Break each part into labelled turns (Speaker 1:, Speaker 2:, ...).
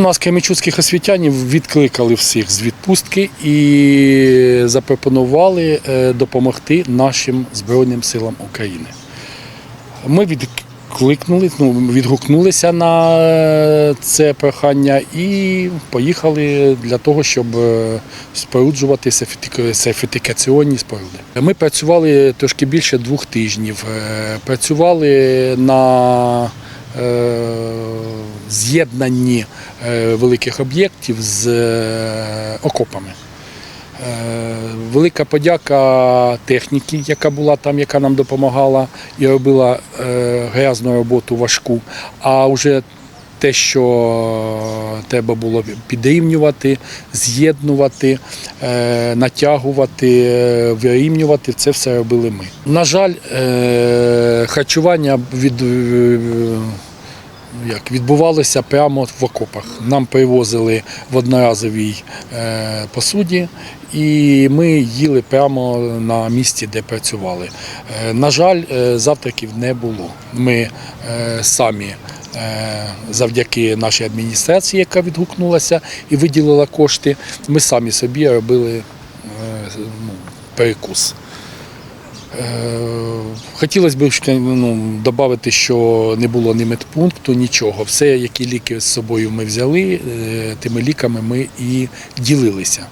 Speaker 1: Нас кремічуцьких освітянів відкликали всіх з відпустки і запропонували е, допомогти нашим Збройним силам України. Ми відкликнули, ну, відгукнулися на е, це прохання і поїхали для того, щоб е, споруджувати сертифікаційні споруди. Ми працювали трошки більше двох тижнів. Працювали на з'єднанні е, великих об'єктів з е, окопами. Е, Велика подяка техніки, яка була там, яка нам допомагала і робила грязну роботу важку. А вже те, що треба було підрівнювати, з'єднувати, натягувати, вирівнювати, це все робили ми. На жаль, харчування від як відбувалося прямо в окопах. Нам привозили в одноразовій е, посуді, і ми їли прямо на місці, де працювали. Е, на жаль, е, завтраків не було. Ми самі. Завдяки нашій адміністрації, яка відгукнулася і виділила кошти, ми самі собі робили ну, перекус. Е, Хотілося б ну, додати, що не було ні медпункту, нічого. Все, які ліки з собою ми взяли, е, тими ліками ми і ділилися.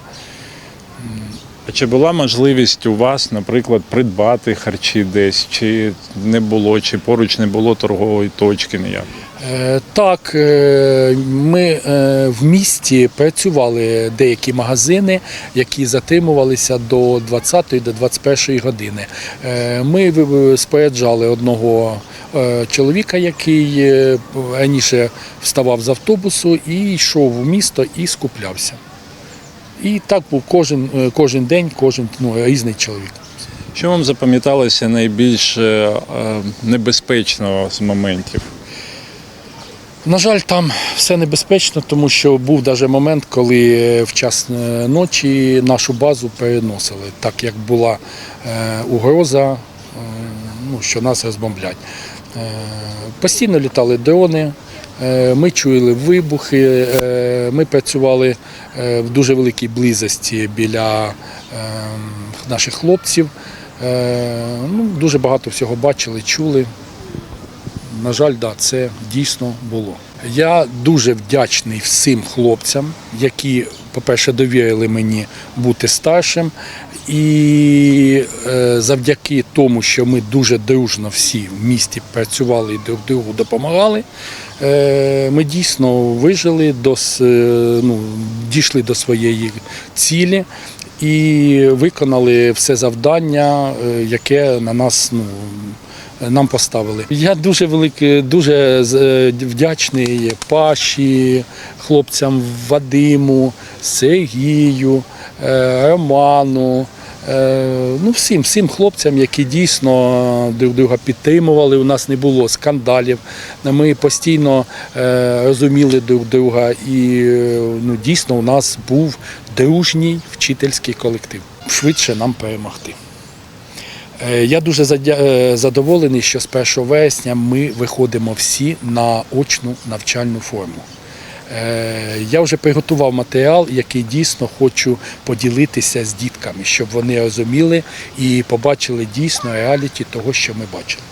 Speaker 2: А чи була можливість у вас, наприклад, придбати харчі десь, чи не було, чи поруч не було торгової точки ніяк?
Speaker 1: Е, Так, е, ми е, в місті працювали деякі магазини, які затримувалися до 20 до 21 години. Ми споряджали одного чоловіка, який раніше вставав з автобусу і йшов у місто і скуплявся. І так був кожен, кожен день, кожен ну, різний чоловік.
Speaker 2: Що вам запам'яталося найбільш небезпечного з моментів?
Speaker 1: На жаль, там все небезпечно, тому що був навіть момент, коли е, в час е, ночі нашу базу переносили, так як була е, угроза, ну, що нас розбомблять. Постійно літали дрони, ми чули вибухи, ми працювали в дуже великій близості біля е, наших хлопців. Ну, дуже багато всього бачили, чули. На жаль, да, це дійсно було. Я дуже вдячний всім хлопцям, які, по-перше, довірили мені бути старшим. І е, завдяки тому, що ми дуже дружно всі в місті працювали і друг другу допомагали, е, ми дійсно вижили, до, е, ну, дійшли до своєї цілі і виконали все завдання, яке на нас ну, нам поставили. Я дуже великий, дуже з- вдячний Паші, хлопцям Вадиму, Сергію, е, Роману. е, Ну, всім, всім хлопцям, які дійсно друг друга підтримували. У нас не було скандалів. Ми постійно е, розуміли друг друга, і е, ну, дійсно у нас був дружній вчительський колектив. Швидше нам перемогти. Е, Я дуже е, задоволений, що з 1 вересня ми виходимо всі на очну навчальну форму. Е, Я вже приготував матеріал, який дійсно хочу поділитися з дітками, щоб вони розуміли і побачили дійсно реаліті того, що ми бачили.